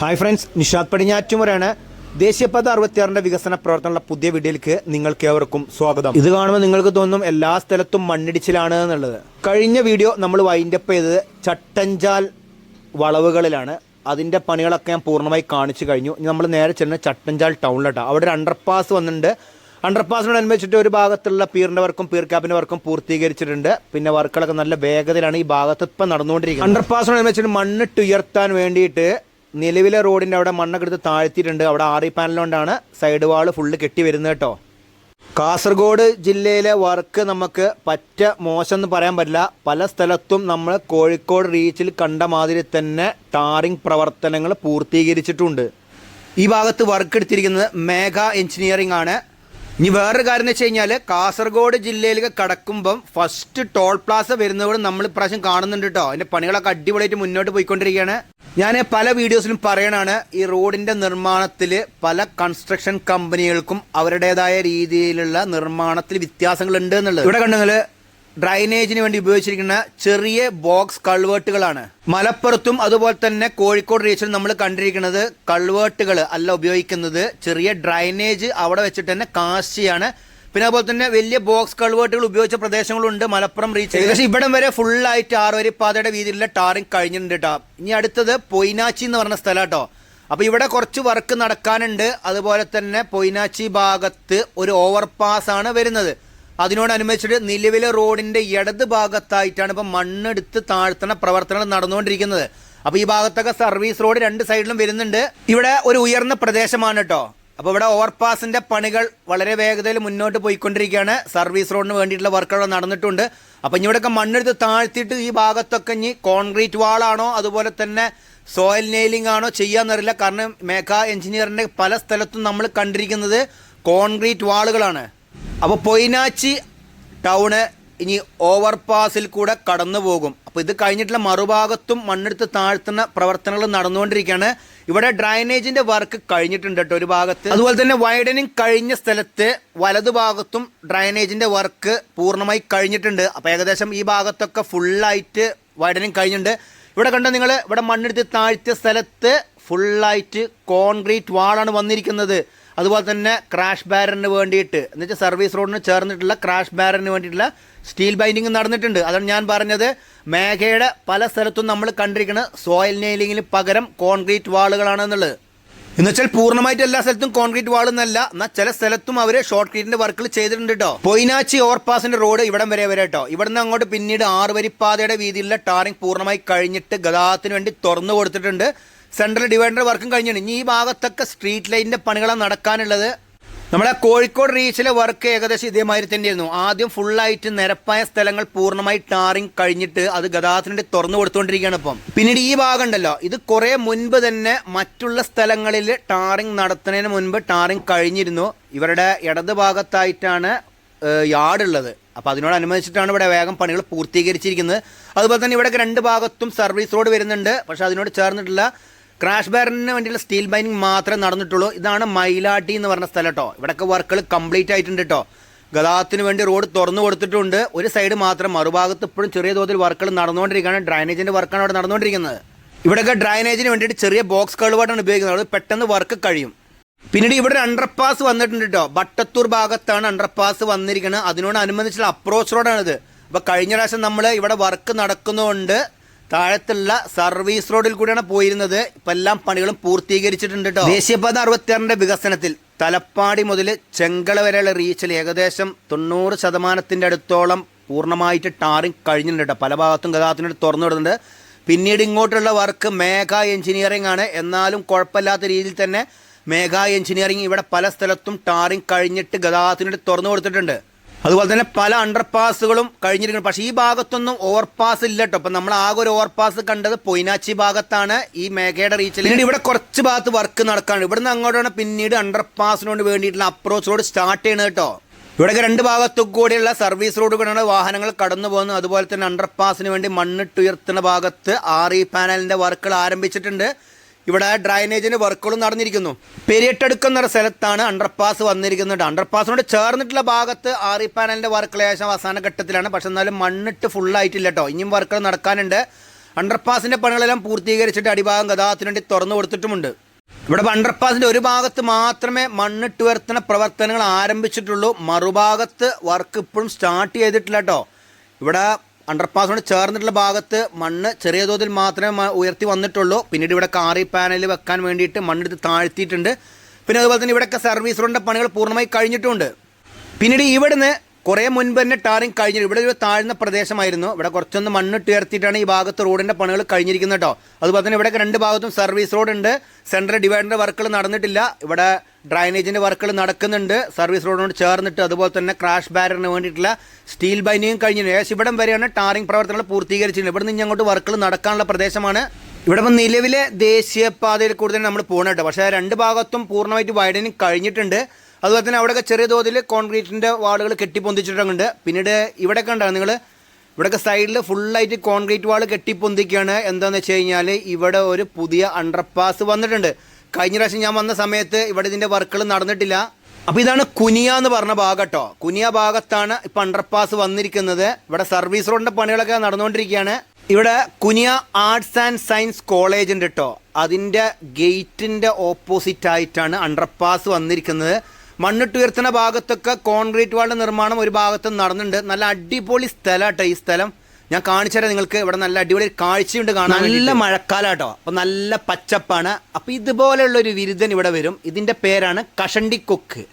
Hi friends Nishad പടിഞ്ഞാറ്റുമുരാണ് ദേശീയപാത അറുപത്തിയാറിന്റെ വികസന പ്രവർത്തനമുള്ള പുതിയ വീഡിയോയിലേക്ക് നിങ്ങൾക്ക് ഏവർക്കും സ്വാഗതം. ഇത് കാണുമ്പോൾ നിങ്ങൾക്ക് തോന്നും എല്ലാ സ്ഥലത്തും മണ്ണിടിച്ചിലാണ് എന്നുള്ളത്. കഴിഞ്ഞ വീഡിയോ നമ്മൾ വൈൻഡപ്പ് ചെയ്തത് ചട്ടഞ്ചാൽ വളവുകളിലാണ്. അതിന്റെ പണികളൊക്കെ ഞാൻ പൂർണമായി കാണിച്ചു കഴിഞ്ഞു. ഇനി നമ്മൾ നേരെ ചെന്ന് ചട്ടഞ്ചാൽ ടൗണിലോട്ടാണ് അവിടെ ഒരു അണ്ടർപാസ് വന്നിട്ടുണ്ട്. അണ്ടർപാസിനോടനുബന്ധിച്ചിട്ട് ഒരു ഭാഗത്തുള്ള പീറിന്റെ വർക്കും പീർ ക്യാബിന്റെ വർക്കും പൂർത്തീകരിച്ചിട്ടുണ്ട്. പിന്നെ വർക്കുകളൊക്കെ നല്ല വേഗതയിലാണ് ഈ ഭാഗത്ത് ഇപ്പം നടന്നുകൊണ്ടിരിക്കുന്നത്. അണ്ടർപാസിനോടനുബന്ധിച്ചിട്ട് മണ്ണിട്ട് ഉയർത്താൻ വേണ്ടിയിട്ട് നിലവിലെ റോഡിന്റെ അവിടെ മണ്ണൊക്കെ എടുത്ത് താഴ്ത്തിയിട്ടുണ്ട്. അവിടെ ആറി പാനലുകൊണ്ടാണ് സൈഡ് വാൾ ഫുള്ള് കെട്ടി വരുന്നത് കേട്ടോ. കാസർഗോഡ് ജില്ലയിലെ വർക്ക് നമുക്ക് പറ്റ മോശം എന്ന് പറയാൻ പറ്റില്ല. പല സ്ഥലത്തും നമ്മൾ കോഴിക്കോട് റീച്ചിൽ കണ്ട മാതിരി തന്നെ ടാറിംഗ് പ്രവർത്തനങ്ങൾ പൂർത്തീകരിച്ചിട്ടുണ്ട്. ഈ ഭാഗത്ത് വർക്ക് എടുത്തിരിക്കുന്നത് മേഘ എഞ്ചിനീയറിംഗ് ആണ്. ഇനി വേറൊരു കാര്യം എന്ന് വെച്ച് കഴിഞ്ഞാൽ കാസർഗോഡ് ജില്ലയിലേക്ക് കടക്കുമ്പം ഫസ്റ്റ് ടോൾ പ്ലാസ വരുന്നതോട് നമ്മൾ ഇപ്രാവശ്യം കാണുന്നുണ്ട് കേട്ടോ അതിന്റെ പണികളൊക്കെ അടിപൊളിയായിട്ട് മുന്നോട്ട് പോയിക്കൊണ്ടിരിക്കുകയാണ്. ഞാൻ പല വീഡിയോസിലും പറയണാണ് ഈ റോഡിന്റെ നിർമ്മാണത്തിൽ പല കൺസ്ട്രക്ഷൻ കമ്പനികൾക്കും അവരുടേതായ രീതിയിലുള്ള നിർമ്മാണത്തിൽ വ്യത്യാസങ്ങളുണ്ട് എന്നുള്ളത്. ഇവിടെ കണ്ടെങ്കിൽ ഡ്രൈനേജിന് വേണ്ടി ഉപയോഗിച്ചിരിക്കുന്ന ചെറിയ ബോക്സ് കൾവേർട്ടുകളാണ്. മലപ്പുറത്തും അതുപോലെ തന്നെ കോഴിക്കോട് റീജിയനിൽ നമ്മൾ കണ്ടിരിക്കുന്നത് കൾവേർട്ടുകൾ അല്ല ഉപയോഗിക്കുന്നത്. ചെറിയ ഡ്രൈനേജ് അവിടെ വെച്ചിട്ട് തന്നെ കാശിയാണ്. പിന്നെ അതുപോലെ തന്നെ വലിയ ബോക്സ് കൾവേർട്ടുകൾ ഉപയോഗിച്ച പ്രദേശങ്ങളുണ്ട് മലപ്പുറം റീച്ച് ഏകദേശം ഇവിടം വരെ ഫുള്ളായിട്ട് ആറുവരി പാതയുടെ വീതിയിലുള്ള ടാറിങ് കഴിഞ്ഞിട്ടുണ്ട് കേട്ടോ ഇനി അടുത്തത് പൊയ്നാച്ചി എന്ന് പറഞ്ഞ സ്ഥലം കേട്ടോ അപ്പോൾ ഇവിടെ കുറച്ച് വർക്ക് നടക്കാനുണ്ട്. അതുപോലെ തന്നെ പൊയ്നാച്ചി ഭാഗത്ത് ഒരു ഓവർപാസ് ആണ് വരുന്നത്. അതിനോടനുബന്ധിച്ചിട്ട് നിലവിലെ റോഡിന്റെ ഇടത് ഭാഗത്തായിട്ടാണ് ഇപ്പം മണ്ണെടുത്ത് താഴ്ത്തണ പ്രവർത്തനങ്ങൾ നടന്നുകൊണ്ടിരിക്കുന്നത്. അപ്പോൾ ഈ ഭാഗത്തൊക്കെ സർവീസ് റോഡ് രണ്ട് സൈഡിലും വരുന്നുണ്ട്. ഇവിടെ ഒരു ഉയർന്ന പ്രദേശമാണ് കേട്ടോ അപ്പോൾ ഇവിടെ ഓവർപാസിന്റെ പണികൾ വളരെ വേഗതയിൽ മുന്നോട്ട് പോയിക്കൊണ്ടിരിക്കുകയാണ്. സർവീസ് റോഡിന് വേണ്ടിയിട്ടുള്ള വർക്കുകൾ നടന്നിട്ടുണ്ട്. അപ്പോൾ ഇനി ഇവിടെയൊക്കെ മണ്ണെടുത്ത് താഴ്ത്തിയിട്ട് ഈ ഭാഗത്തൊക്കെ ഇനി കോൺക്രീറ്റ് വാളാണോ അതുപോലെ തന്നെ സോയിൽ നെയിലിംഗ് ആണോ ചെയ്യാന്നറിയില്ല കാരണം മേഘ എഞ്ചിനീയറിന്റെ പല സ്ഥലത്തും നമ്മൾ കണ്ടിരിക്കുന്നത് കോൺക്രീറ്റ് വാളുകളാണ്. അപ്പോൾ പൊയ്നാച്ചി ടൗണ് ഇനി ഓവർപാസിൽ കൂടെ കടന്നു പോകും അപ്പോൾ ഇത് കഴിഞ്ഞിട്ടുള്ള മറുഭാഗത്തും മണ്ണെടുത്ത് താഴ്ത്തുന്ന പ്രവർത്തനങ്ങൾ നടന്നുകൊണ്ടിരിക്കുകയാണ്. ഇവിടെ ഡ്രൈനേജിന്റെ വർക്ക് കഴിഞ്ഞിട്ടുണ്ട് കേട്ടോ ഒരു ഭാഗത്ത്. അതുപോലെ തന്നെ വൈഡനിങ് കഴിഞ്ഞ സ്ഥലത്ത് വലതുഭാഗത്തും ഡ്രൈനേജിന്റെ വർക്ക് പൂർണമായി കഴിഞ്ഞിട്ടുണ്ട്. അപ്പോൾ ഏകദേശം ഈ ഭാഗത്തൊക്കെ ഫുള്ളായിട്ട് വൈഡനിങ് കഴിഞ്ഞിട്ടുണ്ട്. ഇവിടെ കണ്ടോ നിങ്ങൾ ഇവിടെ മണ്ണെടുത്ത് താഴ്ത്തിയ സ്ഥലത്ത് ഫുള്ളായിട്ട് കോൺക്രീറ്റ് വാളാണ് വന്നിരിക്കുന്നത്. അതുപോലെ തന്നെ ക്രാഷ് ബാരറിന് വേണ്ടിയിട്ട് എന്നുവെച്ചാൽ സർവീസ് റോഡിന് ചേർന്നിട്ടുള്ള ക്രാഷ് ബാരറിന് വേണ്ടിയിട്ടുള്ള സ്റ്റീൽ ബൈൻഡിങ് നടന്നിട്ടുണ്ട്. അതാണ് ഞാൻ പറഞ്ഞത്. മേഘയുടെ പല സ്ഥലത്തും നമ്മൾ കണ്ടിരിക്കുന്നത് സോയിൽ നെയിലിങ്ങിന് പകരം കോൺക്രീറ്റ് വാളുകളാണ് എന്നുള്ളത്. എന്നുവെച്ചാൽ പൂർണമായിട്ട് എല്ലാ സ്ഥലത്തും കോൺക്രീറ്റ് വാൾ എന്നല്ല എന്നാൽ ചില സ്ഥലത്തും അവർ ഷോർട്ട് വർക്കുകൾ ചെയ്തിട്ടുണ്ട് കേട്ടോ പൊയിനാച്ചി ഓവർപാസിന്റെ റോഡ് ഇവിടം വരെ വരെ കേട്ടോ ഇവിടുന്ന് അങ്ങോട്ട് പിന്നീട് ആറുവരിപ്പാതയുടെ വീതിയിലുള്ള ടാറിംഗ് പൂർണമായി കഴിഞ്ഞിട്ട് ഗതാഗതത്തിന് വേണ്ടി തുറന്നു കൊടുത്തിട്ടുണ്ട്. സെൻട്രൽ ഡിവൈഡർ വർക്കും കഴിഞ്ഞാണ്. ഇനി ഈ ഭാഗത്തൊക്കെ സ്ട്രീറ്റ് ലൈറ്റിന്റെ പണികളാണ് നടക്കാനുള്ളത്. നമ്മുടെ കോഴിക്കോട് റീച്ചിലെ വർക്ക് ഏകദേശം ഇതേമാതിരി തന്നെയായിരുന്നു. ആദ്യം ഫുള്ളായിട്ട് നിരപ്പായ സ്ഥലങ്ങൾ പൂർണമായി ടാറിങ് കഴിഞ്ഞിട്ട് അത് ഗതാഗതത്തിനുവേണ്ടി തുറന്നു കൊടുത്തുകൊണ്ടിരിക്കുകയാണ് ഇപ്പം. പിന്നീട് ഈ ഭാഗം ഉണ്ടല്ലോ. ഇത് കുറേ മുൻപ് തന്നെ മറ്റുള്ള സ്ഥലങ്ങളിൽ ടാറിങ് നടത്തുന്നതിന് മുൻപ് ടാറിങ് കഴിഞ്ഞിരുന്നു. ഇവരുടെ ഇടത് ഭാഗത്തായിട്ടാണ് യാർഡ് ഉള്ളത്. അപ്പോൾ അതിനോടനുബന്ധിച്ചിട്ടാണ് ഇവിടെ വേഗം പണികൾ പൂർത്തീകരിച്ചിരിക്കുന്നത്. അതുപോലെ തന്നെ ഇവിടെ രണ്ട് ഭാഗത്തും സർവീസ് റോഡ് വരുന്നുണ്ട്. പക്ഷേ അതിനോട് ചേർന്നിട്ടുള്ള ക്രാഷ് ബാരറിന് വേണ്ടിയുള്ള സ്റ്റീൽ ബൈനിങ് മാത്രമേ നടന്നിട്ടുള്ളൂ. ഇതാണ് മൈലാട്ടി എന്ന് പറഞ്ഞ സ്ഥലം കേട്ടോ ഇവിടെയൊക്കെ വർക്കുകൾ കംപ്ലീറ്റ് ആയിട്ടുണ്ട് കേട്ടോ ഗതാഗതത്തിന് വേണ്ടി റോഡ് തുറന്നു കൊടുത്തിട്ടുണ്ട്. ഒരു സൈഡ് മാത്രം മറുഭാഗത്ത് ഇപ്പോഴും ചെറിയ തോതിൽ വർക്കുകൾ നടന്നുകൊണ്ടിരിക്കുകയാണ്. ഡ്രൈനേജിന്റെ വർക്കാണ് അവിടെ നടന്നുകൊണ്ടിരിക്കുന്നത്. ഇവിടെയൊക്കെ ഡ്രൈനേജിന് വേണ്ടിയിട്ട് ചെറിയ ബോക്സ് കൾവാട്ടാണ് ഉപയോഗിക്കുന്നത്. പെട്ടെന്ന് വർക്ക് കഴിയും. പിന്നീട് ഇവിടെ ഒരു അണ്ടർപാസ് വന്നിട്ടുണ്ട് കേട്ടോ ബട്ടത്തൂർ ഭാഗത്താണ് അണ്ടർപാസ് വന്നിരിക്കുന്നത്. അതിനോട് അനുബന്ധിച്ചുള്ള അപ്രോച്ച് റോഡാണിത് അപ്പോൾ കഴിഞ്ഞ പ്രാവശ്യം നമ്മൾ ഇവിടെ വർക്ക് നടക്കുന്നതുകൊണ്ട് താഴത്തുള്ള സർവീസ് റോഡിൽ കൂടിയാണ് പോയിരുന്നത്. ഇപ്പം എല്ലാം പണികളും പൂർത്തീകരിച്ചിട്ടുണ്ട് കേട്ടോ ദേശീയപാത അറുപത്തിയാറിന്റെ വികസനത്തിൽ തലപ്പാടി മുതൽ ചെങ്കള വരെയുള്ള റീച്ചിൽ ഏകദേശം തൊണ്ണൂറ് ശതമാനത്തിന്റെ അടുത്തോളം പൂർണമായിട്ട് ടാറിങ് കഴിഞ്ഞിട്ടുണ്ട് കേട്ടോ പല ഭാഗത്തും ഗതാഗതത്തിനോട് തുറന്നു വിടുന്നുണ്ട്. പിന്നീട് ഇങ്ങോട്ടുള്ള വർക്ക് മേഘ എഞ്ചിനീയറിംഗ് ആണ്. എന്നാലും കുഴപ്പമില്ലാത്ത രീതിയിൽ തന്നെ മേഘ എഞ്ചിനീയറിംഗ് ഇവിടെ പല സ്ഥലത്തും ടാറിങ് കഴിഞ്ഞിട്ട് ഗതാഗതത്തിനോട് തുറന്നു കൊടുത്തിട്ടുണ്ട്. അതുപോലെ തന്നെ പല അണ്ടർപാസുകളും കഴിഞ്ഞിരിക്കുന്നു. പക്ഷേ ഈ ഭാഗത്തൊന്നും ഓവർപാസ് ഇല്ല കേട്ടോ അപ്പം നമ്മൾ ആകെ ഒരു ഓവർപാസ് കണ്ടത് പൊയിനാച്ചി ഭാഗത്താണ്. ഈ മേഘയുടെ റീച്ചിൽ പിന്നീട് ഇവിടെ കുറച്ച് ഭാഗത്ത് വർക്ക് നടക്കാണ് ഇവിടുന്ന് അങ്ങോട്ടാണ് പിന്നീട് അണ്ടർപാസിനോട് വേണ്ടിയിട്ടുള്ള അപ്രോച്ച് റോഡ് സ്റ്റാർട്ട് ചെയ്യണത് കേട്ടോ ഇവിടെയൊക്കെ രണ്ട് ഭാഗത്തു കൂടിയുള്ള സർവീസ് റോഡുകളാണ് വാഹനങ്ങൾ കടന്നു പോകുന്നത്. അതുപോലെ തന്നെ അണ്ടർപാസിന് വേണ്ടി മണ്ണിട്ടുയർത്തുന്ന ഭാഗത്ത് ആർ ഇ പാനലിന്റെ വർക്കുകൾ ആരംഭിച്ചിട്ടുണ്ട്. ഇവിടെ ഡ്രൈനേജിന് വർക്കുകളും നടന്നിരിക്കുന്നു. പെരിയട്ടടുക്കം സ്ഥലത്താണ് അണ്ടർപാസ് വന്നിരിക്കുന്നത്. അണ്ടർപാസിനോട് ചേർന്നിട്ടുള്ള ഭാഗത്ത് ആറി പാനലിന്റെ വർക്കുകൾ ഏകദേശം അവസാന ഘട്ടത്തിലാണ്. പക്ഷെ എന്നാലും മണ്ണിട്ട് ഫുൾ ആയിട്ടില്ല കേട്ടോ. ഇനിയും വർക്കുകൾ നടക്കാനുണ്ട്. അണ്ടർപാസിന്റെ പണികളെല്ലാം പൂർത്തീകരിച്ചിട്ട് അടിഭാഗം ഗതാഗതത്തിന് വേണ്ടി തുറന്നു കൊടുത്തിട്ടുമുണ്ട്. ഇവിടെ അണ്ടർപാസിന്റെ ഒരു ഭാഗത്ത് മാത്രമേ മണ്ണിട്ട് മണ്ണിട്ടുയർത്തണ പ്രവർത്തനങ്ങൾ ആരംഭിച്ചിട്ടുള്ളൂ. മറുഭാഗത്ത് വർക്ക് ഇപ്പോഴും സ്റ്റാർട്ട് ചെയ്തിട്ടില്ല കേട്ടോ. ഇവിടെ അണ്ടർപാസിനോട് ചേർന്നിട്ടുള്ള ഭാഗത്ത് മണ്ണ് ചെറിയ തോതിൽ മാത്രമേ ഉയർത്തി വന്നിട്ടുള്ളൂ. പിന്നീട് ഇവിടെ കാറി പാനൽ വെക്കാൻ വേണ്ടിയിട്ട് മണ്ണെടുത്ത് താഴ്ത്തിയിട്ടുണ്ട്. പിന്നെ അതുപോലെ തന്നെ ഇവിടെയൊക്കെ സർവീസ് റോഡിന്റെ പണികൾ പൂർണമായി കഴിഞ്ഞിട്ടുണ്ട്. പിന്നീട് ഇവിടുന്ന് കുറേ മുൻപ് തന്നെ ടാറിങ് കഴിഞ്ഞു. ഇവിടെ ഒരു താഴ്ന്ന പ്രദേശമായിരുന്നു. ഇവിടെ കുറച്ചൊന്ന് മണ്ണിട്ട് ഉയർത്തിയിട്ടാണ് ഈ ഭാഗത്ത് റോഡിന്റെ പണികൾ കഴിഞ്ഞിരിക്കുന്നത് കേട്ടോ. അതുപോലെ തന്നെ ഇവിടെ രണ്ട് ഭാഗത്തും സർവീസ് റോഡ് ഉണ്ട്. സെൻട്രൽ ഡിവൈഡറിന്റെ വർക്കുകൾ നടന്നിട്ടില്ല. ഇവിടെ ഡ്രൈനേജിന്റെ വർക്കുകൾ നടക്കുന്നുണ്ട്. സർവീസ് റോഡിനോട് ചേർന്നിട്ട് അതുപോലെ തന്നെ ക്രാഷ് ബാരറിന് വേണ്ടിയിട്ടുള്ള സ്റ്റീൽ ബൈനിങ്ങും കഴിഞ്ഞു ഏകദേശം ഇവിടം വരെയാണ് ടാറിങ് പ്രവർത്തനങ്ങൾ പൂർത്തീകരിച്ചിട്ടുണ്ട് ഇവിടെ നിന്ന് അങ്ങോട്ട് വർക്കുകൾ നടക്കാനുള്ള പ്രദേശമാണ്. ഇവിടെ ഇപ്പം നിലവിലെ ദേശീയപാതയിൽ കൂടുതൽ നമ്മൾ പോകണം പക്ഷേ രണ്ട് ഭാഗത്തും പൂർണമായിട്ട് വൈഡനിങ് കഴിഞ്ഞിട്ടുണ്ട്. അതുപോലെ തന്നെ അവിടെയൊക്കെ ചെറിയ തോതിൽ കോൺക്രീറ്റിന്റെ വാളുകൾ കെട്ടിപ്പൊന്തിച്ചിട്ടുണ്ട്. പിന്നീട് ഇവിടെയൊക്കെ കണ്ടാണ് നിങ്ങൾ ഇവിടെയൊക്കെ സൈഡിൽ ഫുള്ളായിട്ട് കോൺക്രീറ്റ് വാൾ കെട്ടിപ്പൊന്തിക്കുകയാണ് എന്താണെന്ന് വെച്ച് കഴിഞ്ഞാൽ ഇവിടെ ഒരു പുതിയ അണ്ടർപാസ് വന്നിട്ടുണ്ട്. കഴിഞ്ഞ പ്രാവശ്യം ഞാൻ വന്ന സമയത്ത് ഇവിടെ ഇതിന്റെ വർക്കുകൾ നടന്നിട്ടില്ല. അപ്പോൾ ഇതാണ് കുനിയ എന്ന് പറഞ്ഞ ഭാഗം കേട്ടോ കുനിയ ഭാഗത്താണ് ഇപ്പോൾ അണ്ടർപാസ് വന്നിരിക്കുന്നത്. ഇവിടെ സർവീസ് റോഡിന്റെ പണികളൊക്കെ നടന്നുകൊണ്ടിരിക്കുകയാണ്. ഇവിടെ Kuniya arts and science college ഉണ്ട് കേട്ടോ അതിന്റെ ഗേറ്റിന്റെ ഓപ്പോസിറ്റ് ആയിട്ടാണ് അണ്ടർപാസ് വന്നിരിക്കുന്നത്. മണ്ണിട്ടുയർത്തുന്ന ഭാഗത്തൊക്കെ കോൺക്രീറ്റ് വാളിന്റെ നിർമ്മാണം ഒരു ഭാഗത്ത് നടന്നുണ്ട് നല്ല അടിപൊളി സ്ഥലം കേട്ടോ ഈ സ്ഥലം. ഞാൻ കാണിച്ചു തരാം നിങ്ങൾക്ക്. ഇവിടെ നല്ല അടിപൊളി കാഴ്ചയുണ്ട് കാണാൻ നല്ല മഴക്കാലാട്ടോ. കേട്ടോ അപ്പോൾ നല്ല പച്ചപ്പാണ്. അപ്പോൾ ഇതുപോലെയുള്ള ഒരു വിരുദ്ധൻ ഇവിടെ വരും. ഇതിന്റെ പേരാണ് കഷണ്ടിക്കൊക്ക്.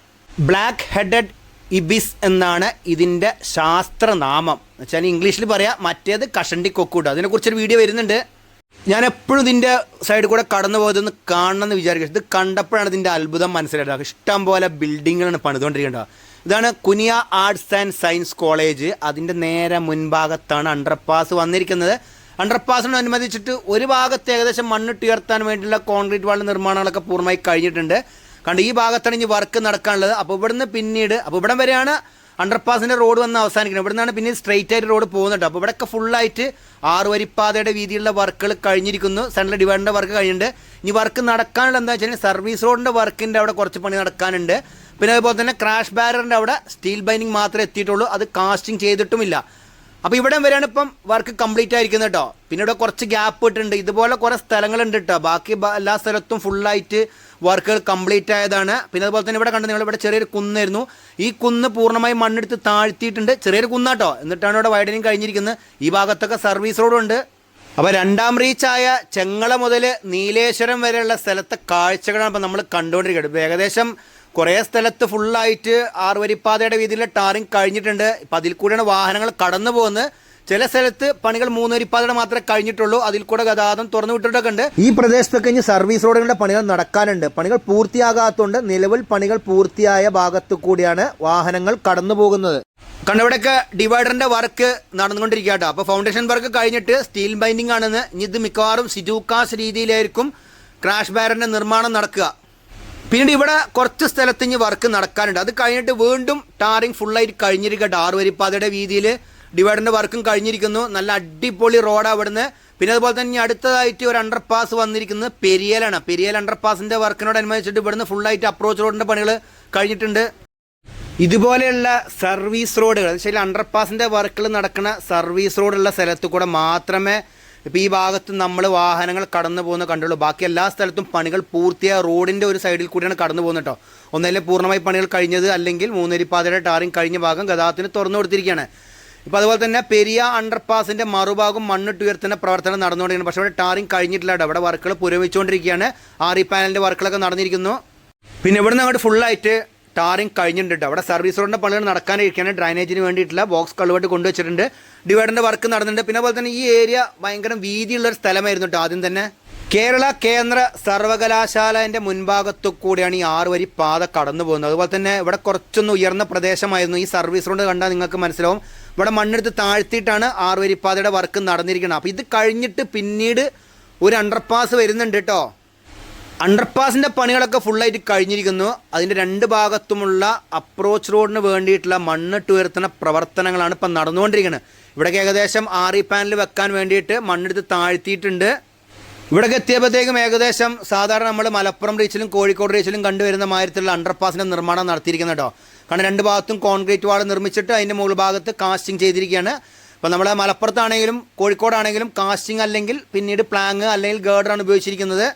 ബ്ലാക്ക് ഹെഡഡ് ഇബിസ് എന്നാണ് ഇതിന്റെ ശാസ്ത്രനാമം. എന്ന് വെച്ചാൽ ഇംഗ്ലീഷിൽ പറയാം മറ്റേത് കഷണ്ടി കൊക്കൂട്ടോ അതിനെക്കുറിച്ചൊരു വീഡിയോ വരുന്നുണ്ട്. ഞാൻ എപ്പോഴും ഇതിന്റെ സൈഡിൽ കൂടെ കടന്നു പോയതെന്ന് കാണണമെന്ന് വിചാരിക്കും. ഇത് കണ്ടപ്പോഴാണ് ഇതിന്റെ അത്ഭുതം മനസ്സിലാക്കുക ഇഷ്ടം പോലെ ബിൽഡിങ്ങുകളാണ് പണിതുകൊണ്ടിരിക്കേണ്ടത് ഇതാണ് Kuniya arts and science college അതിന്റെ നേരെ മുൻഭാഗത്താണ് അണ്ടർപാസ് വന്നിരിക്കുന്നത്. അണ്ടർപാസിനോടനുബന്ധിച്ചിട്ട് ഒരു ഭാഗത്ത് ഏകദേശം മണ്ണിട്ട് ഉയർത്താൻ വേണ്ടിയിട്ടുള്ള കോൺക്രീറ്റ് വാളിന്റെ നിർമ്മാണങ്ങളൊക്കെ പൂർണമായി കഴിഞ്ഞിട്ടുണ്ട്. കണ്ട് ഈ ഭാഗത്താണ് ഇനി വർക്ക് നടക്കാനുള്ളത്. അപ്പോൾ ഇവിടുന്ന് പിന്നീട് അപ്പോൾ ഇവിടം വരെയാണ് അണ്ടർപാസിന്റെ റോഡ് വന്ന് അവസാനിക്കുന്നത് നിന്നാണ് പിന്നെ സ്ട്രെയിറ്റ് ആയിട്ട് റോഡ് പോകുന്നുണ്ട് അപ്പോൾ ഇവിടെയൊക്കെ ഫുള്ളായിട്ട് ആറ് വരിപ്പാതയുടെ വീതിയിലുള്ള വർക്കുകൾ കഴിഞ്ഞിരിക്കുന്നു. സെൻട്രൽ ഡിവൈഡറിന്റെ വർക്ക് കഴിഞ്ഞിട്ടുണ്ട്. ഇനി വർക്ക് നടക്കാനുള്ള എന്താ വെച്ചാൽ സർവീസ് റോഡിന്റെ വർക്കിന്റെ അവിടെ കുറച്ച് പണി നടക്കാനുണ്ട്. പിന്നെ അതുപോലെ തന്നെ ക്രാഷ് ബാരറിന്റെ അവിടെ സ്റ്റീൽ ബൈനിങ് മാത്രമേ എത്തിയിട്ടുള്ളൂ. അത് കാസ്റ്റിംഗ് ചെയ്തിട്ടുമില്ല. അപ്പോൾ ഇവിടെ വരെയാണ് ഇപ്പം വർക്ക് കംപ്ലീറ്റ് ആയിരിക്കുന്നത് കേട്ടോ. പിന്നെ ഇവിടെ കുറച്ച് ഗ്യാപ്പ് ഇട്ടുണ്ട് ഇതുപോലെ കുറേ സ്ഥലങ്ങളുണ്ട് കേട്ടോ. ബാക്കി എല്ലാ സ്ഥലത്തും ഫുള്ളായിട്ട് വർക്കുകൾ കംപ്ലീറ്റ് ആയതാണ്. പിന്നെ അതുപോലെ തന്നെ ഇവിടെ കണ്ടു നിങ്ങൾ ഇവിടെ ചെറിയൊരു കുന്നായിരുന്നു. ഈ കുന്ന് പൂർണമായി മണ്ണെടുത്ത് താഴ്ത്തിയിട്ടുണ്ട്. ചെറിയൊരു കുന്നാട്ടോ എന്നിട്ടാണ് ഇവിടെ വൈഡനിങ് കഴിഞ്ഞിരിക്കുന്നത്. ഈ ഭാഗത്തൊക്കെ സർവീസ് റോഡും ഉണ്ട്. അപ്പോൾ രണ്ടാം റീച്ചായ ചെങ്ങള മുതൽ നീലേശ്വരം വരെയുള്ള സ്ഥലത്തെ കാഴ്ചകളാണ് ഇപ്പോൾ നമ്മൾ കണ്ടുകൊണ്ടിരിക്കുന്നത്. ഏകദേശം കുറേ സ്ഥലത്ത് ഫുള്ളായിട്ട് ആറുവരിപ്പാതയുടെ വീതിയിൽ ടാറിങ് കഴിഞ്ഞിട്ടുണ്ട്. ഇപ്പം അതിൽ കൂടെയാണ് വാഹനങ്ങൾ കടന്നു പോകുന്നത്. ചില സ്ഥലത്ത് പണികൾ മൂന്നുവരിപ്പാതയുടെ മാത്രമേ കഴിഞ്ഞിട്ടുള്ളൂ. അതിൽ കൂടെ ഗതാഗതം തുറന്നു വിട്ടിട്ടൊക്കെ ഉണ്ട്. ഈ പ്രദേശത്തൊക്കെ ഇനി സർവീസ് റോഡുകളുടെ പണികൾ നടക്കാനുണ്ട്. പണികൾ പൂർത്തിയാകാത്തതുകൊണ്ട് നിലവിൽ പണികൾ പൂർത്തിയായ ഭാഗത്തു കൂടിയാണ് വാഹനങ്ങൾ കടന്നു പോകുന്നത്. കണ്ടവിടെയൊക്കെ ഡിവൈഡറിന്റെ വർക്ക് നടന്നുകൊണ്ടിരിക്കുക കേട്ടോ. അപ്പോൾ ഫൗണ്ടേഷൻ വർക്ക് കഴിഞ്ഞിട്ട് സ്റ്റീൽ ബൈൻഡിംഗ് ആണെന്ന് ഇനി ഇത് മിക്കവാറും സിജൂക്കാസ് രീതിയിലായിരിക്കും ക്രാഷ് ബാരറിന്റെ നിർമ്മാണം നടക്കുക. പിന്നീട് ഇവിടെ കുറച്ച് സ്ഥലത്ത് ഇനി വർക്ക് നടക്കാനുണ്ട്. അത് കഴിഞ്ഞിട്ട് വീണ്ടും ടാറിങ് ഫുള്ളായിട്ട് കഴിഞ്ഞിരിക്കട്ടെ. ആറ് വരിപ്പാതയുടെ വീതിയിൽ ഡിവൈഡറിന്റെ വർക്കും കഴിഞ്ഞിരിക്കുന്നു. നല്ല അടിപൊളി റോഡാണ് അവിടുന്ന്. പിന്നെ അതുപോലെ തന്നെ അടുത്തതായിട്ട് ഒരു അണ്ടർപാസ് വന്നിരിക്കുന്നത് പെരിയലാണ് പെരിയൽ അണ്ടർപാസിന്റെ വർക്കിനോടനുബന്ധിച്ചിട്ട് ഇവിടുന്ന് ഫുള്ളായിട്ട് അപ്രോച്ച് റോഡിന്റെ പണികൾ കഴിഞ്ഞിട്ടുണ്ട്. ഇതുപോലെയുള്ള സർവീസ് റോഡുകൾ ശരി അണ്ടർപാസിന്റെ വർക്കുകൾ നടക്കുന്ന സർവീസ് റോഡുള്ള സ്ഥലത്ത് കൂടെ മാത്രമേ ഇപ്പോൾ ഈ ഭാഗത്ത് നമ്മൾ വാഹനങ്ങൾ കടന്നു പോകുന്ന കണ്ടുള്ളൂ. ബാക്കി എല്ലാ സ്ഥലത്തും പണികൾ പൂർത്തിയായ റോഡിന്റെ ഒരു സൈഡിൽ കൂടിയാണ് കടന്നു പോകുന്നത് കേട്ടോ. ഒന്നല്ലേ പൂർണമായി പണികൾ കഴിഞ്ഞത് അല്ലെങ്കിൽ മൂന്നരിപ്പാതയുടെ ടാറിങ് കഴിഞ്ഞ ഭാഗം ഗതാഗതത്തിന് തുറന്നു കൊടുത്തിരിക്കുകയാണ്. ഇപ്പോൾ അതുപോലെ തന്നെ പെരിയ അണ്ടർപാസിന്റെ മറുഭാഗം മണ്ണിട്ടുയർത്തുന്ന പ്രവർത്തനം നടന്നുകൊണ്ടിരിക്കുന്നു പക്ഷേ ഇവിടെ ടാറിങ് കഴിഞ്ഞിട്ടില്ല അവിടെ വർക്കുകൾ പുരോഗമിച്ചുകൊണ്ടിരിക്കുകയാണ്. ആർ ഇ പാനലിന്റെ വർക്കുകളൊക്കെ നടന്നിരിക്കുന്നു. പിന്നെ ഇവിടുന്ന് അങ്ങോട്ട് ഫുള്ളായിട്ട് ടാറിങ് കഴിഞ്ഞിട്ടുണ്ട്. അവിടെ സർവീസ് റോഡിന്റെ പണികൾ നടക്കാനിരിക്കുകയാണ്. ഡ്രൈനേജിന് വേണ്ടിയിട്ടുള്ള ബോക്സ് കള്ളുമായിട്ട് കൊണ്ടുവച്ചിട്ടുണ്ട്. ഡിവൈഡറിന്റെ വർക്ക് നടന്നിട്ടുണ്ട്. പിന്നെ അതുപോലെ തന്നെ ഈ ഏരിയ ഭയങ്കര വീതിയുള്ള ഒരു സ്ഥലമായിരുന്നു കേട്ടോ ആദ്യം തന്നെ. കേരള കേന്ദ്ര സർവകലാശാലേന്റെ മുൻഭാഗത്തു കൂടിയാണ് ഈ ആറ് വരി പാത കടന്നു പോകുന്നത്. അതുപോലെ തന്നെ ഇവിടെ കുറച്ചൊന്ന് ഉയർന്ന പ്രദേശമായിരുന്നു ഈ സർവീസ് റോഡ് കണ്ടാൽ നിങ്ങൾക്ക് മനസ്സിലാവും. ഇവിടെ മണ്ണെടുത്ത് താഴ്ത്തിയിട്ടാണ് ആറ് വരി പാതയുടെ വർക്ക് നടന്നിരിക്കുന്നത്. അപ്പോൾ ഇത് കഴിഞ്ഞിട്ട് പിന്നീട് ഒരു അണ്ടർപാസ് വരുന്നുണ്ട് കേട്ടോ അണ്ടർപാസിന്റെ പണികളൊക്കെ ഫുള്ളായിട്ട് കഴിഞ്ഞിരിക്കുന്നു. അതിന്റെ രണ്ട് ഭാഗത്തുമുള്ള അപ്രോച്ച് റോഡിന് വേണ്ടിയിട്ടുള്ള മണ്ണിട്ട് ഉയർത്തുന്ന പ്രവർത്തനങ്ങളാണ് ഇപ്പം നടന്നുകൊണ്ടിരിക്കുന്നത്. ഇവിടേക്ക് ഏകദേശം ആറി പാനൽ വെക്കാൻ വേണ്ടിയിട്ട് മണ്ണെടുത്ത് താഴ്ത്തിയിട്ടുണ്ട്. ഇവിടേക്ക് എത്തിയപ്പോഴത്തേക്കും ഏകദേശം സാധാരണ നമ്മൾ മലപ്പുറം റീച്ചിലും കോഴിക്കോട് റീച്ചിലും കണ്ടുവരുന്ന മാതിരത്തിലുള്ള അണ്ടർപാസിന്റെ നിർമ്മാണം നടത്തിയിരിക്കുന്നത് കേട്ടോ. കാരണം രണ്ട് ഭാഗത്തും കോൺക്രീറ്റ് വാൾ നിർമ്മിച്ചിട്ട് അതിന്റെ മുകൾ ഭാഗത്ത് കാസ്റ്റിംഗ് ചെയ്തിരിക്കുകയാണ്. അപ്പോൾ നമ്മളെ മലപ്പുറത്താണെങ്കിലും കോഴിക്കോടാണെങ്കിലും കാസ്റ്റിംഗ് അല്ലെങ്കിൽ പിന്നീട് പ്ലാങ് അല്ലെങ്കിൽ ഗേർഡറാണ് ഉപയോഗിച്ചിരിക്കുന്നത്.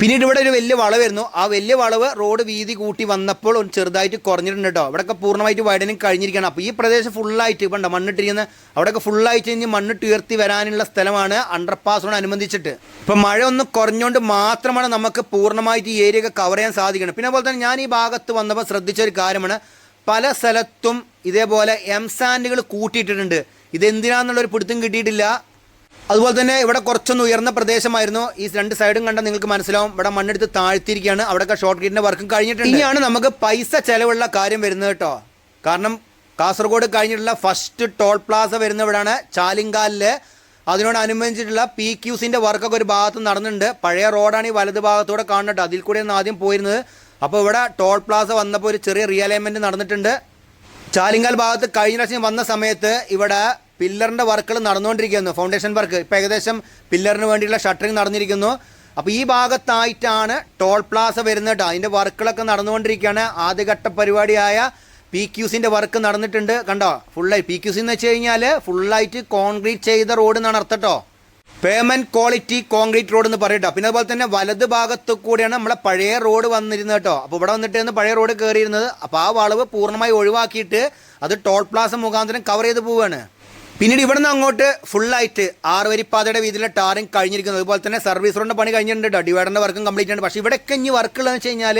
പിന്നീട് ഇവിടെ ഒരു വലിയ വളവായിരുന്നു ആ വലിയ വളവ് റോഡ് വീതി കൂട്ടി വന്നപ്പോൾ ചെറുതായിട്ട് കുറഞ്ഞിട്ടുണ്ട് കേട്ടോ അവിടെയൊക്കെ പൂർണമായിട്ട് വൈഡനിങ് കഴിഞ്ഞിരിക്കുകയാണ്. അപ്പോൾ ഈ പ്രദേശം ഫുള്ളായിട്ട് ഇപ്പം ഉണ്ടോ? മണ്ണിട്ടിരിക്കുന്ന അവിടെയൊക്കെ ഫുള്ളായിട്ട് ഇനി മണ്ണിട്ട് ഉയർത്തി വരാനുള്ള സ്ഥലമാണ് അണ്ടർപാസിനോട് അനുബന്ധിച്ചിട്ട്. ഇപ്പം മഴ ഒന്ന് കുറഞ്ഞുകൊണ്ട് മാത്രമാണ് നമുക്ക് പൂർണമായിട്ട് ഈ ഏരിയ ഒക്കെ കവർ ചെയ്യാൻ സാധിക്കുന്നത് പിന്നെ അതുപോലെ തന്നെ ഞാൻ ഈ ഭാഗത്ത് വന്നപ്പോൾ ശ്രദ്ധിച്ച ഒരു കാര്യമാണ്. പല സ്ഥലത്തും ഇതേപോലെ എം സാൻഡുകൾ കൂട്ടിയിട്ടിട്ടുണ്ട്. ഇതെന്തിനാണെന്നുള്ളൊരു പിടുത്തം കിട്ടിയിട്ടില്ല. അതുപോലെ തന്നെ ഇവിടെ കുറച്ചൊന്ന് ഉയർന്ന പ്രദേശമായിരുന്നു. ഈ രണ്ട് സൈഡും കണ്ടാൽ നിങ്ങൾക്ക് മനസ്സിലാവും. ഇവിടെ മണ്ണെടുത്ത് താഴ്ത്തിയിരിക്കുകയാണ്. അവിടെയൊക്കെ ഷോർട്ട് ഗേറ്റിന്റെ വർക്കും കഴിഞ്ഞിട്ടുണ്ട്. ഇനിയാണ് നമുക്ക് പൈസ ചെലവുള്ള കാര്യം വരുന്നത് കേട്ടോ. കാരണം കാസർഗോഡ് കഴിഞ്ഞിട്ടുള്ള ഫസ്റ്റ് ടോൾ പ്ലാസ വരുന്ന ഇവിടെയാണ് ചാലിങ്കാലിൽ. അതിനോടനുബന്ധിച്ചിട്ടുള്ള പി ക്യൂസിന്റെ വർക്കൊക്കെ ഒരു ഭാഗത്ത് നടന്നിട്ടുണ്ട്. പഴയ റോഡാണ് ഈ വലത് ഭാഗത്തൂടെ കാണുന്നത് അതിൽ കൂടെയാണ് ആദ്യം പോയിരുന്നത്. അപ്പോൾ ഇവിടെ ടോൾ പ്ലാസ വന്നപ്പോൾ ഒരു ചെറിയ റിയലൈൻമെന്റ് നടന്നിട്ടുണ്ട്. ചാലിങ്കാൽ ഭാഗത്ത് കഴിഞ്ഞ പ്രാവശ്യം വന്ന സമയത്ത് ഇവിടെ പില്ലറിന്റെ വർക്കുകൾ നടന്നുകൊണ്ടിരിക്കുന്നു. ഫൗണ്ടേഷൻ വർക്ക് ഇപ്പോൾ ഏകദേശം പില്ലറിന് വേണ്ടിയുള്ള ഷട്ടറിങ് നടന്നിരിക്കുന്നു. അപ്പോൾ ഈ ഭാഗത്തായിട്ടാണ് ടോൾ പ്ലാസ വരുന്നത്. കേട്ടോ അതിന്റെ വർക്കുകളൊക്കെ നടന്നുകൊണ്ടിരിക്കുകയാണ്. ആദ്യഘട്ട പരിപാടിയായ പി ക്യൂസിന്റെ വർക്ക് നടന്നിട്ടുണ്ട്. കണ്ടോ? ഫുള്ളായി പി ക്യൂസി എന്ന് വെച്ച് കഴിഞ്ഞാൽ ഫുള്ളായിട്ട് കോൺക്രീറ്റ് ചെയ്ത റോഡ് എന്നാണ് അർത്ഥം കേട്ടോ പേയ്മെന്റ് ക്വാളിറ്റി കോൺക്രീറ്റ് റോഡ് എന്ന് പറയട്ടോ പിന്നെ അതുപോലെ തന്നെ വലത് ഭാഗത്ത് കൂടിയാണ് നമ്മളെ പഴയ റോഡ് വന്നിരുന്നത് കേട്ടോ അപ്പോൾ ഇവിടെ വന്നിട്ട് വന്നിട്ടായിരുന്നു പഴയ റോഡ് കയറിയിരുന്നത് അപ്പോൾ ആ വളവ് പൂർണമായി ഒഴിവാക്കിയിട്ട് അത് ടോൾ പ്ലാസ മുഖാന്തരം കവർ ചെയ്ത് പോവുകയാണ് പിന്നീട് ഇവിടെ നിന്ന് അങ്ങോട്ട് ഫുള്ളായിട്ട് ആറ് വരിപ്പാതയുടെ വീതിയിലെ ടാറിങ് കഴിഞ്ഞിരിക്കുന്നത് അതുപോലെ തന്നെ സർവീസ് റോഡിന്റെ പണി കഴിഞ്ഞിട്ടുണ്ട്. ഡിവൈഡറിന്റെ വർക്കും കംപ്ലീറ്റ് ആണ് പക്ഷേ ഇവിടെയൊക്കെ ഇനി വർക്കുള്ളതെന്ന് വെച്ച് കഴിഞ്ഞാൽ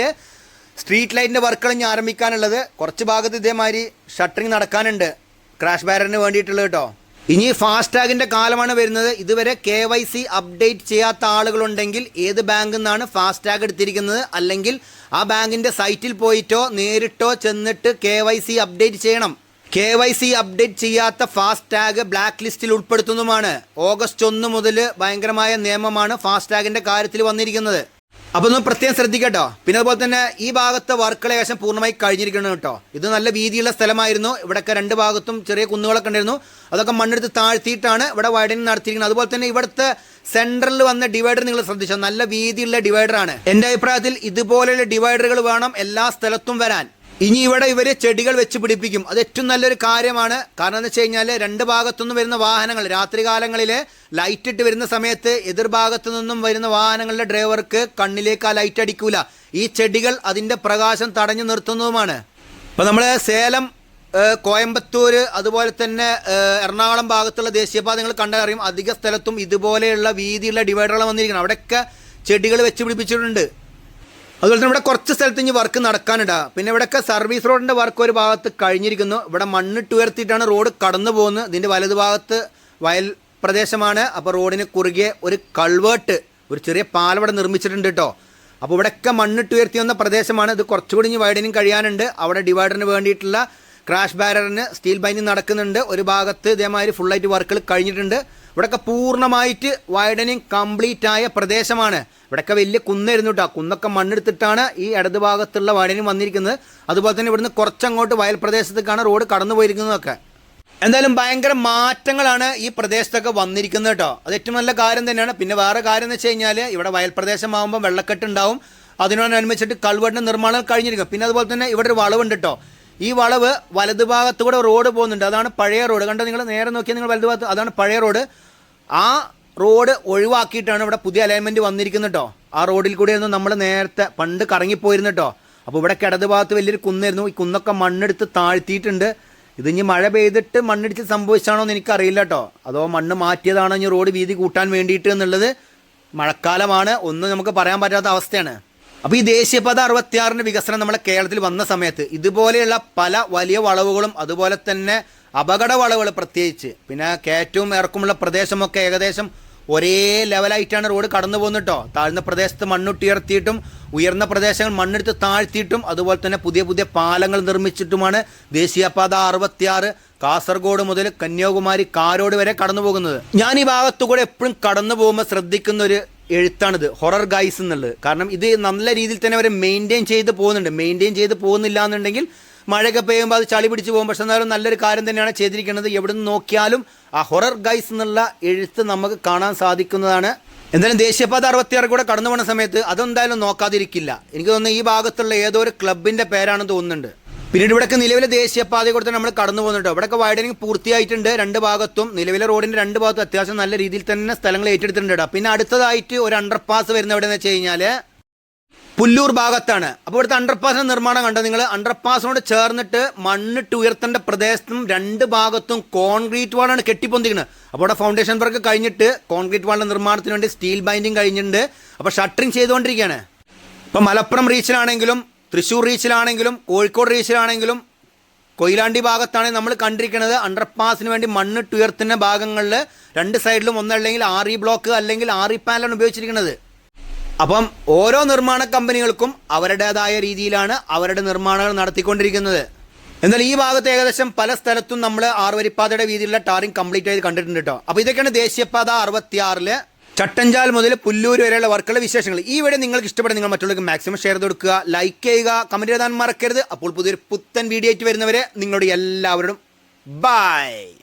സ്ട്രീറ്റ് ലൈറ്റിന്റെ വർക്കുകൾ ഇനി ആരംഭിക്കാനുള്ളത് കുറച്ച് ഭാഗത്ത് ഇതേമാതിരി ഷട്ടറിങ് നടക്കാനുണ്ട്. ക്രാഷ് ബാരറിന് വേണ്ടിയിട്ടുള്ളത് കേട്ടോ. ഇനി ഫാസ്ടാഗിന്റെ കാലമാണ് വരുന്നത്. ഇതുവരെ കെ വൈ സി അപ്ഡേറ്റ് ചെയ്യാത്ത ആളുകളുണ്ടെങ്കിൽ ഏത് ബാങ്കിൽ നിന്നാണ് ഫാസ്ടാഗ് എടുത്തിരിക്കുന്നത്? അല്ലെങ്കിൽ ആ ബാങ്കിന്റെ സൈറ്റിൽ പോയിട്ടോ നേരിട്ടോ ചെന്നിട്ട് കെ വൈ സി അപ്ഡേറ്റ് ചെയ്യണം. കെ വൈ സി അപ്ഡേറ്റ് ചെയ്യാത്ത ഫാസ്ടാഗ് ബ്ലാക്ക് ലിസ്റ്റിൽ ഉൾപ്പെടുത്തുന്നതുമാണ്. ഓഗസ്റ്റ് ഒന്ന് മുതൽ ഭയങ്കരമായ നിയമമാണ് ഫാസ്ടാഗിന്റെ കാര്യത്തിൽ വന്നിരിക്കുന്നത്. അപ്പോൾ ഒന്ന് പ്രത്യേകം ശ്രദ്ധിക്കട്ടോ. പിന്നെ അതുപോലെ തന്നെ ഈ ഭാഗത്തെ വർക്കുകൾ ഏകദേശം പൂർണമായി കഴിഞ്ഞിരിക്കണം കേട്ടോ. ഇത് നല്ല വീതിയുള്ള സ്ഥലമായിരുന്നു. ഇവിടെയൊക്കെ രണ്ട് ഭാഗത്തും ചെറിയ കുന്നുകളൊക്കെ ഉണ്ടായിരുന്നു. അതൊക്കെ മണ്ണെടുത്ത് താഴ്ത്തിയിട്ടാണ് ഇവിടെ വൈഡനിങ് നടത്തിയിരിക്കുന്നത്. അതുപോലെ തന്നെ ഇവിടുത്തെ സെൻട്രലിൽ വന്ന ഡിവൈഡർ നിങ്ങൾ ശ്രദ്ധിച്ചോ? നല്ല വീതിയുള്ള ഡിവൈഡറാണ് എന്റെ അഭിപ്രായത്തിൽ ഇതുപോലെയുള്ള ഡിവൈഡറുകൾ വേണം എല്ലാ സ്ഥലത്തും വരാൻ. ഇനി ഇവിടെ ഇവർ ചെടികൾ വെച്ച് പിടിപ്പിക്കും. അത് ഏറ്റവും നല്ലൊരു കാര്യമാണ്. കാരണം എന്ന് വെച്ച് കഴിഞ്ഞാൽ രണ്ട് ഭാഗത്തുനിന്നും വരുന്ന വാഹനങ്ങൾ രാത്രികാലങ്ങളിൽ ലൈറ്റ് ഇട്ട് വരുന്ന സമയത്ത് എതിർഭാഗത്തു നിന്നും വരുന്ന വാഹനങ്ങളുടെ ഡ്രൈവർക്ക് കണ്ണിലേക്ക് ആ ലൈറ്റ് അടിക്കൂല. ഈ ചെടികൾ അതിന്റെ പ്രകാശം തടഞ്ഞു നിർത്തുന്നതുമാണ്. ഇപ്പൊ നമ്മൾ സേലം കോയമ്പത്തൂർ അതുപോലെ തന്നെ എറണാകുളം ഭാഗത്തുള്ള ദേശീയപാത നിങ്ങൾ കണ്ടറിയും. അധിക സ്ഥലത്തും ഇതുപോലെയുള്ള വീതിയുള്ള ഡിവൈഡറുകൾ വന്നിരിക്കണം അവിടെയൊക്കെ ചെടികൾ വെച്ച് പിടിപ്പിച്ചിട്ടുണ്ട്. അതുപോലെ തന്നെ ഇവിടെ കുറച്ച് സ്ഥലത്ത് ഇനി വർക്ക് നടക്കാനുണ്ട് പിന്നെ ഇവിടെയൊക്കെ സർവീസ് റോഡിന്റെ വർക്ക് ഒരു ഭാഗത്ത് കഴിഞ്ഞിരിക്കുന്നു. ഇവിടെ മണ്ണിട്ട് ഉയർത്തിയിട്ടാണ് റോഡ് കടന്നു പോകുന്നത്. ഇതിന്റെ വലതുഭാഗത്ത് വയൽ പ്രദേശമാണ്. അപ്പോൾ റോഡിന് കുറുകെ ഒരു കൾവേർട്ട് ഒരു ചെറിയ പാലം ഇവിടെ നിർമ്മിച്ചിട്ടുണ്ട് കേട്ടോ അപ്പോൾ ഇവിടെയൊക്കെ മണ്ണിട്ട് ഉയർത്തി വന്ന പ്രദേശമാണ്. ഇത് കുറച്ചുകൂടി ഇനി വൈഡനിങ് കഴിയാനുണ്ട്. അവിടെ ഡിവൈഡറിന് വേണ്ടിയിട്ടുള്ള ക്രാഷ് ബാരറിന് സ്റ്റീൽ ബൈൻഡിങ് നടക്കുന്നുണ്ട്. ഒരു ഭാഗത്ത് ഇതേമാതിരി ഫുള്ളായിട്ട് വർക്കുകൾ കഴിഞ്ഞിട്ടുണ്ട്. ഇവിടെയൊക്കെ പൂർണമായിട്ട് വൈഡനിങ് കംപ്ലീറ്റ് ആയ പ്രദേശമാണ്. ഇവിടെയൊക്കെ വലിയ കുന്നായിരുന്നു കേട്ടോ കുന്നൊക്കെ മണ്ണെടുത്തിട്ടാണ് ഈ ഇടത് ഭാഗത്തുള്ള വൈഡനിങ് വന്നിരിക്കുന്നത്. അതുപോലെ തന്നെ ഇവിടുന്ന് കുറച്ചങ്ങോട്ട് വയൽ പ്രദേശത്തേക്കാണ് റോഡ് കടന്നു പോയിരിക്കുന്നതൊക്കെ. എന്തായാലും ഭയങ്കര മാറ്റങ്ങളാണ് ഈ പ്രദേശത്തൊക്കെ വന്നിരിക്കുന്നത് കേട്ടോ അത് ഏറ്റവും നല്ല കാര്യം തന്നെയാണ്. പിന്നെ വേറെ കാര്യം എന്ന് വെച്ച് കഴിഞ്ഞാൽ ഇവിടെ വയൽ പ്രദേശമാകുമ്പോൾ വെള്ളക്കെട്ടുണ്ടാവും അതിനോടനുബന്ധിച്ചിട്ട് കൾവെട്ടിന്റെ നിർമ്മാണം കഴിഞ്ഞിരിക്കും. പിന്നെ അതുപോലെ തന്നെ ഇവിടെ ഒരു വളവുണ്ട് കേട്ടോ ഈ വളവ് വലതുഭാഗത്തൂടെ റോഡ് പോകുന്നുണ്ട്. അതാണ് പഴയ റോഡ്. കണ്ടോ? നിങ്ങൾ നേരെ നോക്കിയാൽ നിങ്ങൾ വലതുഭാഗത്ത് അതാണ് പഴയ റോഡ്. ആ റോഡ് ഒഴിവാക്കിയിട്ടാണ് ഇവിടെ പുതിയ അലൈൻമെന്റ് വന്നിരിക്കുന്നത് കേട്ടോ ആ റോഡിൽ കൂടെയായിരുന്നു നമ്മൾ നേരത്തെ പണ്ട് കറങ്ങിപ്പോയിരുന്നു കേട്ടോ അപ്പോൾ ഇവിടെ കിടതു ഭാഗത്ത് വലിയൊരു കുന്നായിരുന്നു. ഈ കുന്നൊക്കെ മണ്ണെടുത്ത് താഴ്ത്തിയിട്ടുണ്ട്. ഇത് ഇനി മഴ പെയ്തിട്ട് മണ്ണിടിച്ച് സംഭവിച്ചാണോ എന്ന് എനിക്കറിയില്ല കേട്ടോ അതോ മണ്ണ് മാറ്റിയതാണോ ഇനി റോഡ് വീതി കൂട്ടാൻ വേണ്ടിയിട്ട് എന്നുള്ളത് മഴക്കാലമാണ്. ഒന്നും നമുക്ക് പറയാൻ പറ്റാത്ത അവസ്ഥയാണ്. അപ്പോൾ ഈ ദേശീയപാത അറുപത്തിയാറിന്റെ വികസനം നമ്മുടെ കേരളത്തിൽ വന്ന സമയത്ത് ഇതുപോലെയുള്ള പല വലിയ വളവുകളും അതുപോലെ തന്നെ അപകട വളവുകൾ പ്രത്യേകിച്ച്. പിന്നെ കയറ്റവും ഇറക്കുമുള്ള പ്രദേശമൊക്കെ ഏകദേശം ഒരേ ലെവലായിട്ടാണ് റോഡ് കടന്നു പോകുന്നത് കേട്ടോ താഴ്ന്ന പ്രദേശത്ത് മണ്ണുട്ടിയർത്തിയിട്ടും ഉയർന്ന പ്രദേശങ്ങൾ മണ്ണെടുത്ത് താഴ്ത്തിയിട്ടും അതുപോലെ തന്നെ പുതിയ പുതിയ പാലങ്ങൾ നിർമ്മിച്ചിട്ടുമാണ് ദേശീയപാത അറുപത്തിയാറ് കാസർഗോഡ് മുതൽ കന്യാകുമാരി കാരോട് വരെ കടന്നു പോകുന്നത്. ഞാൻ ഈ ഭാഗത്തുകൂടെ എപ്പോഴും കടന്നു പോകുമ്പോൾ ശ്രദ്ധിക്കുന്ന ഒരു എഴുത്താണിത്. ഹൊറർ ഗൈസ് എന്നുള്ളത്. കാരണം ഇത് നല്ല രീതിയിൽ തന്നെ അവർ മെയിന്റെയിൻ ചെയ്ത് പോകുന്നുണ്ട്. മെയിന്റെയിൻ ചെയ്ത് പോകുന്നില്ല എന്നുണ്ടെങ്കിൽ മഴയൊക്കെ പെയ്യുമ്പോൾ അത് ചളി പിടിച്ച് പോകും. പക്ഷെ എന്നാലും നല്ലൊരു കാര്യം തന്നെയാണ് ചെയ്തിരിക്കുന്നത്. എവിടെ നിന്ന് നോക്കിയാലും ആ ഹൊറർ ഗൈസ് എന്നുള്ള എഴുത്ത് നമുക്ക് കാണാൻ സാധിക്കുന്നതാണ്. എന്തായാലും ദേശീയപാത അറുപത്തിയാറ് കൂടെ കടന്നു പോകുന്ന സമയത്ത് അതെന്തായാലും നോക്കാതിരിക്കില്ല. എനിക്ക് തോന്നുന്നു ഈ ഭാഗത്തുള്ള ഏതോ ഒരു ക്ലബിന്റെ പേരാണെന്ന് തോന്നുന്നുണ്ട്. പിന്നീട് ഇവിടെയൊക്കെ നിലവിലെ ദേശീയപാതയെ കൂടെ തന്നെ നമ്മൾ കടന്നു പോകുന്നുണ്ട്. ഇവിടെയൊക്കെ വൈഡനിങ് പൂർത്തിയായിട്ടുണ്ട് രണ്ട് ഭാഗത്തും. നിലവിലെ റോഡിന്റെ രണ്ട് ഭാഗത്തും അത്യാവശ്യം നല്ല രീതിയിൽ തന്നെ സ്ഥലങ്ങൾ ഏറ്റെടുത്തിട്ടുണ്ട്. പിന്നെ അടുത്തതായിട്ട് ഒരു അണ്ടർപാസ് വരുന്ന എവിടെയെന്ന് വെച്ച് കഴിഞ്ഞാൽ പുല്ലൂർ ഭാഗത്താണ്. അപ്പോൾ ഇവിടുത്തെ അണ്ടർപാസിന്റെ നിർമ്മാണം കണ്ടത് നിങ്ങൾ? അണ്ടർപാസിനോട് ചേർന്നിട്ട് മണ്ണിട്ട് ഉയർത്തേണ്ട പ്രദേശത്തും രണ്ട് ഭാഗത്തും കോൺക്രീറ്റ് വാളാണ് കെട്ടിപ്പൊന്തിക്കുന്നത് അപ്പോൾ ഇവിടെ ഫൗണ്ടേഷൻ വർക്ക് കഴിഞ്ഞിട്ട് കോൺക്രീറ്റ് വാളിന്റെ നിർമ്മാണത്തിന് വേണ്ടി സ്റ്റീൽ ബൈൻഡിങ് കഴിഞ്ഞിട്ടുണ്ട്. അപ്പോൾ ഷട്ടറിങ് ചെയ്തുകൊണ്ടിരിക്കുകയാണ്. ഇപ്പോൾ മലപ്പുറം റീച്ചിലാണെങ്കിലും തൃശ്ശൂർ റീച്ചിലാണെങ്കിലും കോഴിക്കോട് റീച്ചിലാണെങ്കിലും കൊയിലാണ്ടി ഭാഗത്താണ് നമ്മൾ കണ്ടിരിക്കുന്നത്. അണ്ടർപാസിന് വേണ്ടി മണ്ണ് ടുയർത്തുന്ന ഭാഗങ്ങളിൽ രണ്ട് സൈഡിലും ഒന്നല്ലെങ്കിൽ ഇ ബ്ലോക്ക് അല്ലെങ്കിൽ ഇ പാനലാണ് ഉപയോഗിച്ചിരിക്കുന്നത്. അപ്പം ഓരോ നിർമ്മാണ കമ്പനികൾക്കും അവരുടേതായ രീതിയിലാണ് അവരുടെ നിർമ്മാണങ്ങൾ നടത്തിക്കൊണ്ടിരിക്കുന്നത്. എന്നാൽ ഈ ഭാഗത്ത് ഏകദേശം പല സ്ഥലത്തും നമ്മൾ ആറുവരിപ്പാതയുടെ വീതിയിലുള്ള ടാറിംഗ് കംപ്ലീറ്റ് ചെയ്ത് കണ്ടിട്ടുണ്ട് കേട്ടോ അപ്പോൾ ഇതൊക്കെയാണ് ദേശീയപാത അറുപത്തിയാറിൽ ചട്ടഞ്ചാൽ മുതൽ പുല്ലൂർ വരെയുള്ള വർക്കുള്ള വിശേഷങ്ങൾ. ഈ വീഡിയോ നിങ്ങൾക്ക് ഇഷ്ടപ്പെടുന്ന നിങ്ങൾ മറ്റുള്ളവർക്ക് മാക്സിമം ഷെയർ ചെയ്ത് കൊടുക്കുക ലൈക്ക് ചെയ്യുക കമന്റ് എഴുതാൻ മറക്കരുത്. അപ്പോൾ പുതിയൊരു പുത്തൻ വീഡിയോ ആയിട്ട് വരുന്നവരെ നിങ്ങളുടെ എല്ലാവരോടും ബൈ